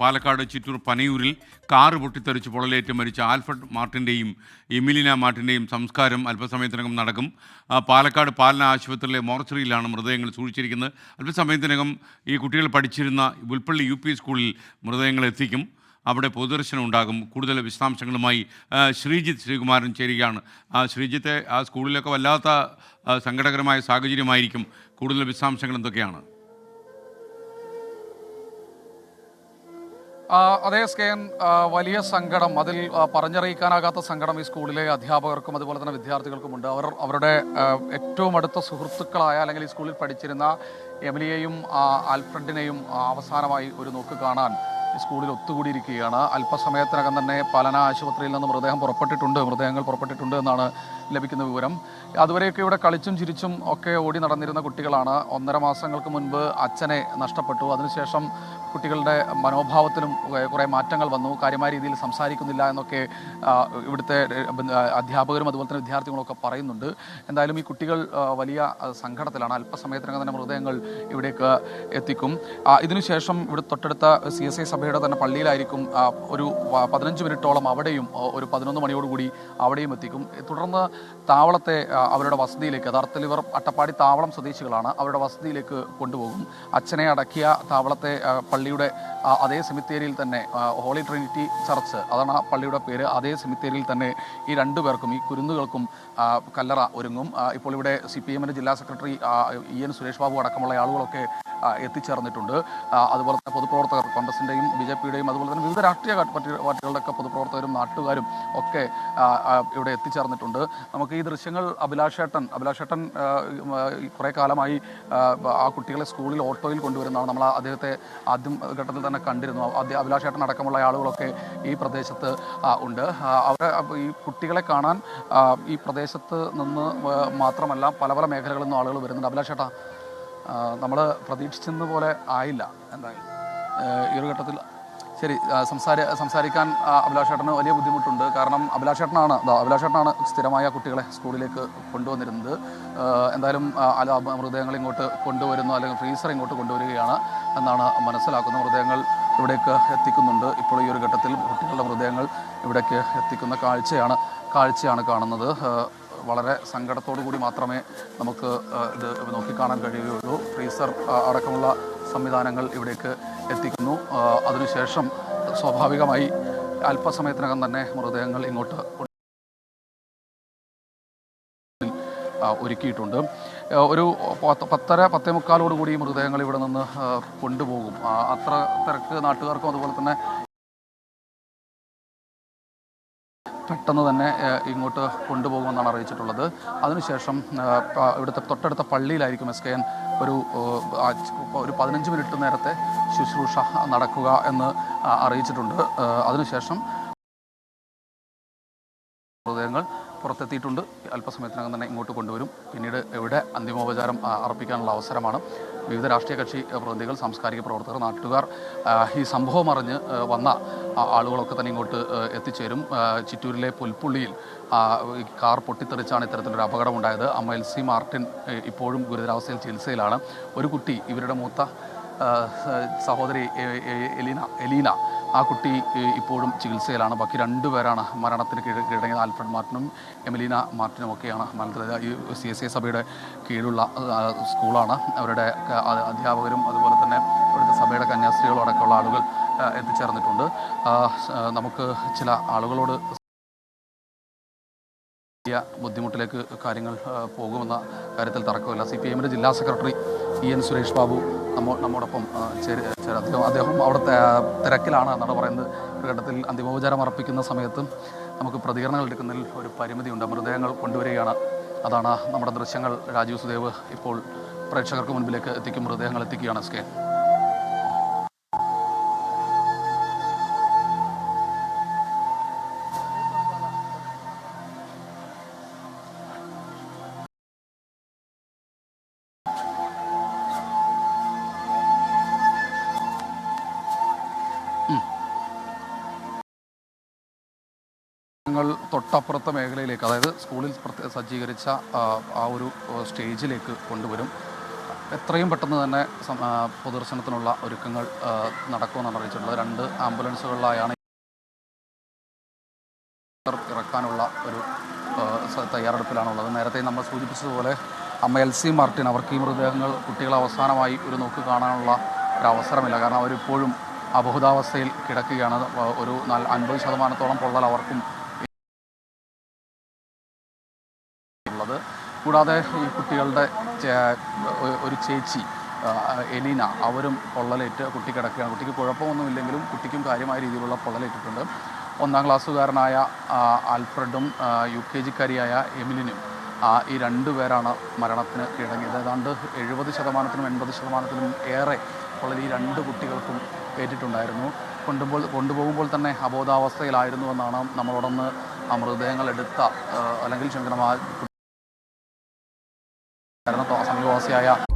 Palakkad Chittur പനയൂരിൽ car പൊട്ടിത്തെറിച്ച് പൊള്ളലേറ്റ് മരിച്ച Alfred മാർട്ടിന്റെയും എമിലിന മാർട്ടിന്റെയും സംസ്കാരം അല്പസമയത്തിനകം നടക്കും. പാലക്കാട് പാലന ആശുപത്രിയിലെ മോർച്ചറിയിലാണ് മൃതദേഹങ്ങൾ സൂക്ഷിച്ചിരിക്കുന്നത്. അല്പസമയത്തിനകം ഈ കുട്ടികൾ പഠിച്ചിരുന്ന പുൽപ്പള്ളി യു സ്കൂളിൽ മൃതദേഹങ്ങൾ എത്തിക്കും. അവിടെ പൊതുദർശനം ഉണ്ടാകും. കൂടുതൽ വിശദാംശങ്ങളുമായി ശ്രീജിത്ത് ശ്രീകുമാരൻ ചേരുകയാണ്. ശ്രീജിത്തെ ആ സ്കൂളിലൊക്കെ വല്ലാത്ത സങ്കടകരമായ സാഹചര്യമായിരിക്കും. കൂടുതൽ വിശദാംശങ്ങൾ എന്തൊക്കെയാണ്? അതേ സ്കേൻ വലിയ സങ്കടം അതിൽ പറഞ്ഞറിയിക്കാനാകാത്ത സങ്കടം ഈ സ്കൂളിലെ അധ്യാപകർക്കും അതുപോലെ തന്നെ വിദ്യാർത്ഥികൾക്കുമുണ്ട് അവർ അവരുടെ ഏറ്റവും അടുത്ത സുഹൃത്തുക്കളായ അല്ലെങ്കിൽ ഈ സ്കൂളിൽ പഠിച്ചിരുന്ന എമിലിയെയും ആൽഫ്രണ്ടിനെയും അവസാനമായി ഒരു നോക്ക് കാണാൻ സ്കൂളിൽ ഒത്തുകൂടിയിരിക്കുകയാണ്. അല്പസമയത്തിനകം തന്നെ പാലന ആശുപത്രിയിൽ നിന്ന് മൃതദേഹം പുറപ്പെട്ടിട്ടുണ്ട്. മൃതദേഹങ്ങൾ പുറപ്പെട്ടിട്ടുണ്ട് എന്നാണ് ലഭിക്കുന്ന വിവരം. അതുവരെയൊക്കെ ഇവിടെ കളിച്ചും ചിരിച്ചും ഒക്കെ ഓടി നടന്നിരുന്ന കുട്ടികളാണ്. ഒന്നര മാസങ്ങൾക്ക് മുൻപ് അച്ഛനെ നഷ്ടപ്പെട്ടു. അതിനുശേഷം കുട്ടികളുടെ മനോഭാവത്തിലും കുറേ മാറ്റങ്ങൾ വന്നു. കാര്യമായ രീതിയിൽ സംസാരിക്കുന്നില്ല എന്നൊക്കെ ഇവിടുത്തെ അധ്യാപകരും അതുപോലെ തന്നെ വിദ്യാർത്ഥികളൊക്കെ പറയുന്നുണ്ട്. എന്തായാലും ഈ കുട്ടികൾ വലിയ സംഘടത്തിലാണ് അല്പസമയത്തിനകം തന്നെ മൃതദേഹങ്ങൾ ഇവിടേക്ക് എത്തിക്കും. ഇതിനുശേഷം ഇവിടെ തൊട്ടടുത്ത സി എസ് ഐ സഭയുടെ തന്നെ പള്ളിയിലായിരിക്കും ഒരു പതിനഞ്ച് മിനിറ്റോളം അവിടെയും ഒരു പതിനൊന്ന് മണിയോടുകൂടി അവിടെയും എത്തിക്കും. തുടർന്ന് താവളത്തെ അവരുടെ വസതിയിലേക്ക് യഥാർത്ഥത്തിൽ ഇവർ അട്ടപ്പാടി താവളം സ്വദേശികളാണ് അവരുടെ വസതിയിലേക്ക് കൊണ്ടുപോകും. അച്ഛനെ അടക്കിയ താവളത്തെ പള്ളിയുടെ അതേ സെമിത്തേരിയിൽ തന്നെ ഹോളി ട്രിനിറ്റി ചർച്ച് അതാണ് ആ പള്ളിയുടെ പേര്. അതേ സെമിത്തേരിയിൽ തന്നെ ഈ രണ്ടു പേർക്കും ഈ കുരുന്നുകൾക്കും കല്ലറ ഒരുങ്ങും. ഇപ്പോൾ ഇവിടെ സി പി എമ്മിന്റെ ജില്ലാ secretary E N Suresh Babu അടക്കമുള്ള ആളുകളൊക്കെ എത്തിച്ചേർന്നിട്ടുണ്ട്. അതുപോലെ തന്നെ പൊതുപ്രവർത്തകർ കോൺഗ്രസിന്റെയും ബി ജെ പിയുടെയും അതുപോലെ തന്നെ വിവിധ രാഷ്ട്രീയ പാർട്ടി- പാർട്ടികളുടെയൊക്കെ പൊതുപ്രവർത്തകരും നാട്ടുകാരും ഒക്കെ ഇവിടെ എത്തിച്ചേർന്നിട്ടുണ്ട്. നമുക്ക് ഈ ദൃശ്യങ്ങൾ അഭിലാഷേട്ടൻ അഭിലാഷേട്ടൻ കുറേ കാലമായി ആ, കുട്ടികളെ സ്കൂളിൽ ഓട്ടോയിൽ കൊണ്ടുവരുന്നതാണ്. നമ്മൾ അദ്ദേഹത്തെ ആദ്യം ഘട്ടത്തിൽ തന്നെ കണ്ടിരുന്നു. അഭിലാഷേട്ടൻ അടക്കമുള്ള ആളുകളൊക്കെ ഈ പ്രദേശത്ത് ഉണ്ട്. അവരെ ഈ കുട്ടികളെ കാണാൻ ഈ പ്രദേശത്ത് നിന്ന് മാത്രമല്ല പല പല മേഖലകളിൽ നിന്നും ആളുകൾ വരുന്നുണ്ട്. അഭിലാഷേട്ടാ നമ്മൾ പ്രതീക്ഷിച്ചെന്ന പോലെ ആയില്ല എന്തായാലും. ഈ ഒരു ഘട്ടത്തിൽ ശരി സംസാര സംസാരിക്കാൻ അഭിലാഷേട്ടന് വലിയ ബുദ്ധിമുട്ടുണ്ട്. കാരണം അഭിലാഷേട്ടനാണ് അഭിലാഷേട്ടനാണ് സ്ഥിരമായ കുട്ടികളെ സ്കൂളിലേക്ക് കൊണ്ടുവന്നിരുന്നത്. എന്തായാലും അല്ല മൃതദേഹങ്ങൾ ഇങ്ങോട്ട് കൊണ്ടുവരുന്നു അല്ലെങ്കിൽ ഫ്രീസർ ഇങ്ങോട്ട് കൊണ്ടുവരികയാണ് എന്നാണ് മനസ്സിലാക്കുന്നത്. മൃതദേഹങ്ങൾ ഇവിടേക്ക് എത്തിക്കുന്നുണ്ട്. ഇപ്പോൾ ഈ ഒരു ഘട്ടത്തിൽ കുട്ടികളുടെ മൃതദേഹങ്ങൾ ഇവിടേക്ക് എത്തിക്കുന്ന കാഴ്ചയാണ് കാഴ്ചയാണ് കാണുന്നത്. വളരെ സങ്കടത്തോടു കൂടി മാത്രമേ നമുക്ക് ഇത് നോക്കിക്കാണാൻ കഴിയുകയുള്ളൂ. ഫ്രീസർ അടക്കമുള്ള സംവിധാനങ്ങൾ ഇവിടേക്ക് എത്തിക്കുന്നു. അതിനുശേഷം സ്വാഭാവികമായി അല്പസമയത്തിനകം തന്നെ മൃതദേഹങ്ങൾ ഇങ്ങോട്ട് ഒരുക്കിയിട്ടുണ്ട്. ഒരു പത്ത് പത്തര പത്തേ മുക്കാലോടുകൂടി മൃതദേഹങ്ങൾ ഇവിടെ നിന്ന് കൊണ്ടുപോകും. അത്ര തിരക്ക് നാട്ടുകാർക്കും അതുപോലെ തന്നെ പെട്ടെന്ന് തന്നെ ഇങ്ങോട്ട് കൊണ്ടുപോകുമെന്നാണ് അറിയിച്ചിട്ടുള്ളത്. അതിനുശേഷം ഇവിടുത്തെ തൊട്ടടുത്ത പള്ളിയിലായിരിക്കും എസ് കെ എൻ ഒരു ഒരു പതിനഞ്ച് മിനിറ്റ് നേരത്തെ ശുശ്രൂഷ നടക്കുക എന്ന് അറിയിച്ചിട്ടുണ്ട്. അതിനുശേഷം മൃതദേഹങ്ങൾ പുറത്തെത്തിയിട്ടുണ്ട്. അല്പസമയത്തിനകം തന്നെ ഇങ്ങോട്ട് കൊണ്ടുവരും. പിന്നീട് എവിടെ അന്തിമോപചാരം അർപ്പിക്കാനുള്ള അവസരമാണ്. വിവിധ രാഷ്ട്രീയ കക്ഷി പ്രതിനിധികൾ സാംസ്കാരിക പ്രവർത്തകർ നാട്ടുകാർ ഈ സംഭവം അറിഞ്ഞ് വന്ന ആളുകളൊക്കെ തന്നെ ഇങ്ങോട്ട് എത്തിച്ചേരും. ചിറ്റൂരിലെ പുൽപ്പുള്ളിയിൽ കാർ പൊട്ടിത്തെറിച്ചാണ് ഇത്തരത്തിലൊരു അപകടമുണ്ടായത്. അമ്മ എൽ സി മാർട്ടിൻ ഇപ്പോഴും ഗുരുതരാവസ്ഥയിൽ ചികിത്സയിലാണ്. ഒരു കുട്ടി ഇവരുടെ മൂത്ത സഹോദരി എലീന എലീന ആ കുട്ടി ഇപ്പോഴും ചികിത്സയിലാണ്. ബാക്കി രണ്ടുപേരാണ് മരണത്തിന് കീഴ് കീഴടങ്ങിയത്. ആൽഫ്രഡ് മാർട്ടിനും എമിലീന മാർട്ടിനും ഒക്കെയാണ് മരണത്തിൽ ഈ സി എസ് ഐ സഭയുടെ കീഴിലുള്ള സ്കൂളാണ്. അവരുടെ അധ്യാപകരും അതുപോലെ തന്നെ ഇവിടുത്തെ സഭയുടെ കന്യാസ്ത്രീകളും അടക്കമുള്ള ആളുകൾ എത്തിച്ചേർന്നിട്ടുണ്ട്. നമുക്ക് ചില ആളുകളോട് വലിയ ബുദ്ധിമുട്ടിലേക്ക് കാര്യങ്ങൾ പോകുമെന്ന കാര്യത്തിൽ തർക്കമില്ല. സി പി എമ്മിന്റെ ജില്ലാ secretary E N Suresh Babu നമ്മോ നമ്മോടൊപ്പം ചേര് അദ്ദേഹം അദ്ദേഹം അവിടുത്തെ തിരക്കിലാണ് എന്നാണ് പറയുന്നത്. ഒരു ഘട്ടത്തിൽ അന്തിമോപചാരം അർപ്പിക്കുന്ന സമയത്തും നമുക്ക് പ്രതികരണങ്ങൾ എടുക്കുന്നതിൽ ഒരു പരിമിതിയുണ്ട്. മൃതദേഹങ്ങൾ കൊണ്ടുവരികയാണ്. അതാണ് നമ്മുടെ ദൃശ്യങ്ങൾ. രാജീവ് സുദേവ് ഇപ്പോൾ പ്രേക്ഷകർക്ക് മുൻപിലേക്ക് എത്തിക്കും മൃതദേഹങ്ങൾ എത്തിക്കുകയാണ് എസ് ഞങ്ങൾ തൊട്ടപ്പുറത്തെ മേഖലയിലേക്ക് അതായത് സ്കൂളിൽ സജ്ജീകരിച്ച ആ, ഒരു സ്റ്റേജിലേക്ക് കൊണ്ടുവരും. എത്രയും പെട്ടെന്ന് തന്നെ പൊതുദർശനത്തിനുള്ള ഒരുക്കങ്ങൾ നടക്കുമെന്നാണ് അറിയിച്ചിട്ടുള്ളത്. രണ്ട് ആംബുലൻസുകളിലായാണ് ഇറക്കാനുള്ള ഒരു തയ്യാറെടുപ്പിലാണുള്ളത്. നേരത്തെ നമ്മൾ സൂചിപ്പിച്ചതുപോലെ അമ്മ എൽ സി മാർട്ടിൻ അവർക്ക് ഈ മൃതദേഹങ്ങൾ കുട്ടികളെ അവസാനമായി ഒരു നോക്ക് കാണാനുള്ള ഒരു അവസരമില്ല. കാരണം അവരിപ്പോഴും അബഹുതാവസ്ഥയിൽ കിടക്കുകയാണ്. ഒരു അൻപത് ശതമാനത്തോളം പൊള്ളൽ അവർക്കും കൂടാതെ ഈ കുട്ടികളുടെ ഒരു ചേച്ചി എലീന അവരും പൊള്ളലേറ്റ് കുട്ടി കിടക്കുകയാണ് കുട്ടിക്ക് കുഴപ്പമൊന്നുമില്ലെങ്കിലും കുട്ടിക്കും കാര്യമായ രീതിയിലുള്ള പൊള്ളലേറ്റിട്ടുണ്ട്. ഒന്നാം ക്ലാസ്സുകാരനായ ആൽഫ്രഡും യു കെ ജിക്കാരിയായ എമിലിനും ഈ രണ്ടു പേരാണ് മരണത്തിന് കീഴടങ്ങിയത് ഏതാണ്ട് എഴുപത് ശതമാനത്തിനും എൺപത് ശതമാനത്തിനും ഏറെ ഉള്ള ഈ രണ്ട് കുട്ടികൾക്കും ഏറ്റിട്ടുണ്ടായിരുന്നു. കൊണ്ടുമ്പോൾ കൊണ്ടുപോകുമ്പോൾ തന്നെ അബോധാവസ്ഥയിലായിരുന്നു എന്നാണ് നമ്മളോടൊന്ന് മൃതദേഹങ്ങൾ എടുത്ത അല്ലെങ്കിൽ ക്ഷമിക്കണം സമീപവാസിയായ